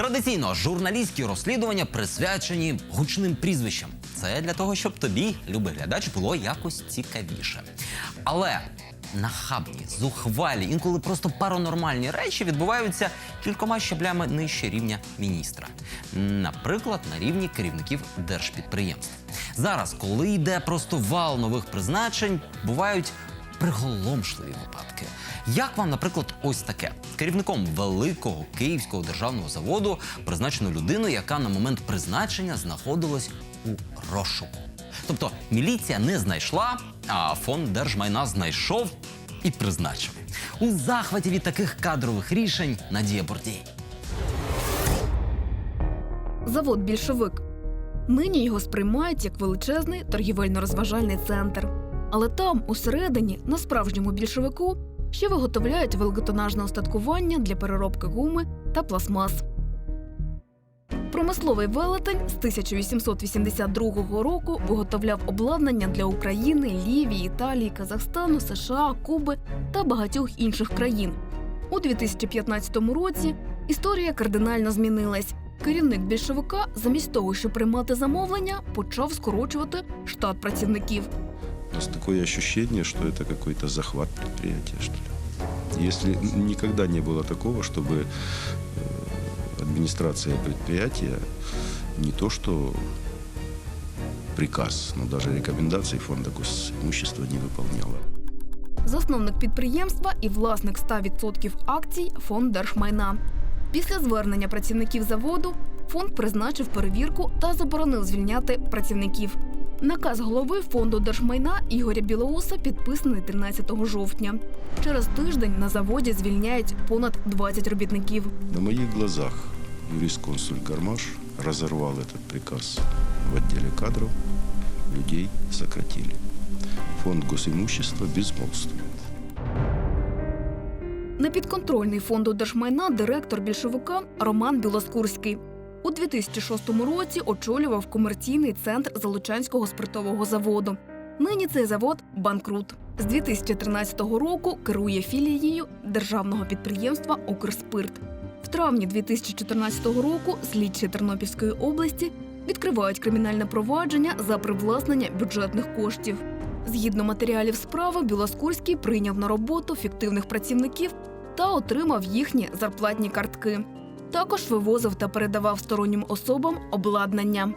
Традиційно журналістські розслідування присвячені гучним прізвищам. Це для того, щоб тобі, любий глядач, було якось цікавіше. Але нахабні, зухвалі, інколи просто паранормальні речі відбуваються кількома щаблями нижче рівня міністра. Наприклад, на рівні керівників держпідприємств. Зараз, коли йде просто вал нових призначень, бувають приголомшливі випадки. Як вам, наприклад, ось таке: керівником великого київського державного заводу призначено людину, яка на момент призначення знаходилась у розшуку. Тобто міліція не знайшла, а фонд держмайна знайшов і призначив. У захваті від таких кадрових рішень Надія Бордій. Завод більшовик. Нині його сприймають як величезний торгівельно-розважальний центр. Але там, усередині, на справжньому більшовику, ще виготовляють великотонажне устаткування для переробки гуми та пластмас. Промисловий велетень з 1882 року виготовляв обладнання для України, Лівії, Італії, Казахстану, США, Куби та багатьох інших країн. У 2015 році історія кардинально змінилась. Керівник більшовика, замість того, щоб приймати замовлення, почав скорочувати штат працівників. У нас такое ощущение, что это какой-то захват предприятия, что ли. Если никогда не было такого, чтобы э, администрация предприятия не то что приказ, но даже рекомендации фонда госимущества не выполняла. Засновник підприємства і власник 100% акцій фонд держмайна. Після звернення працівників заводу фонд призначив перевірку та заборонив звільняти працівників. Наказ голови фонду держмайна Ігоря Білоуса підписаний 13 жовтня. Через тиждень на заводі звільняють понад 20 робітників. На моих глазах юрист-консуль Гармаш разорвал этот приказ в отделе кадров, людей сократили. Фонд госимущества безмолвствует. Непідконтрольний фонду держмайна директор більшовика Роман Білоскурський. У 2006 році очолював комерційний центр Залучанського спиртового заводу. Нині цей завод банкрут. З 2013 року керує філією державного підприємства Укрспирт. В травні 2014 року слідчі Тернопільської області відкривають кримінальне провадження за привласнення бюджетних коштів. Згідно матеріалів справи, Білоскурський прийняв на роботу фіктивних працівників та отримав їхні зарплатні картки. Також вивозив та передавав стороннім особам обладнання.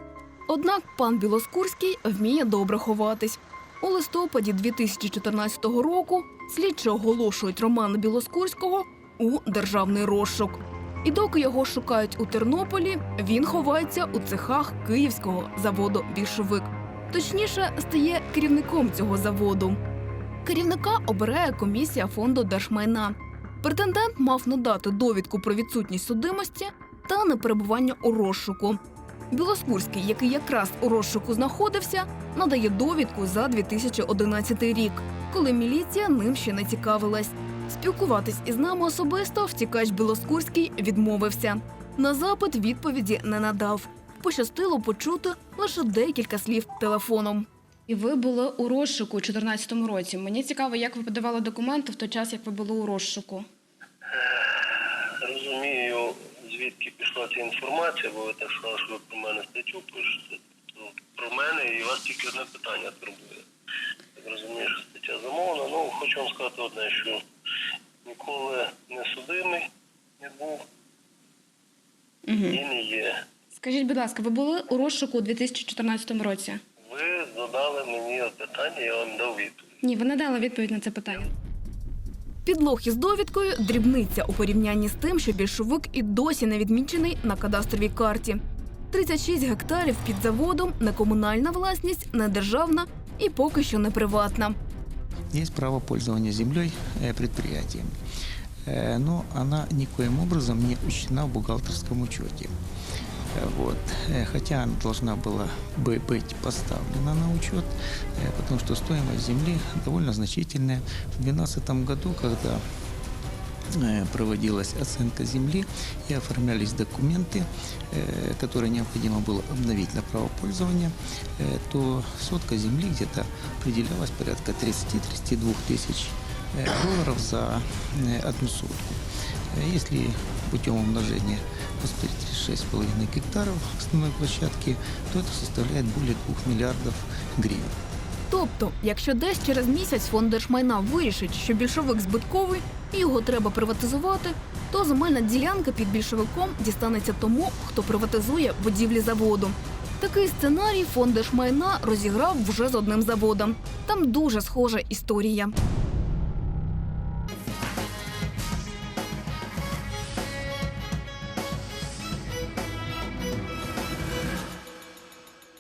Однак пан Білоскурський вміє добре ховатись. У листопаді 2014 року слідчі оголошують Романа Білоскурського у державний розшук. І доки його шукають у Тернополі, він ховається у цехах київського заводу Більшовик. Точніше, стає керівником цього заводу. Керівника обирає комісія фонду держмайна. Претендент мав надати довідку про відсутність судимості та неперебування у розшуку. Білоскурський, який якраз у розшуку знаходився, надає довідку за 2011 рік, коли міліція ним ще не цікавилась. Спілкуватись із нами особисто втікач Білоскурський відмовився. На запит відповіді не надав. Пощастило почути лише декілька слів телефоном. І ви були у розшуку у 2014 році. Мені цікаво, як ви подавали документи в той час, як ви були у розшуку. розумію, звідки пішла ця інформація, бо ви так сказали, що ви про мене статтю пишете. То про мене і вас тільки одне питання турбує. Так розумію, що стаття замовлена. Ну, хочу вам сказати одне, що ніколи не судимий не був Угу. і не є. Скажіть, будь ласка, ви були у розшуку у 2014 році? Задали мені питання, я вам дав відповідь. Ні, ви не дали відповідь на це питання. Підлог із довідкою дрібниця у порівнянні з тим, що більшовик і досі не відмічений на кадастровій карті. 36 гектарів під заводом не комунальна власність, не державна і поки що не приватна. Есть право пользования землей э, предприятием, Э, но она никоим образом не учтена в бухгалтерском учете. Вот. Э, Хотя она должна была бы быть поставлена на учет, э, потому что стоимость земли довольно значительная. В 2012 году, когда э, проводилась оценка земли и оформлялись документы, которые необходимо было обновить на право пользования, то сотка земли где-то определялась порядка 30-32 тысяч долларов за э, одну сотку. Э, Если путем умножения посмотреть 6,5 гектаров основной площадки, то это составляет более 2 миллиардов гривен. Тобто, якщо десь через місяць фонд держмайна вирішить, що більшовик збитковий і його треба приватизувати, то земельна ділянка під більшовиком дістанеться тому, хто приватизує будівлі заводу. Такий сценарій фонд держмайна розіграв вже з одним заводом. Там дуже схожа історія.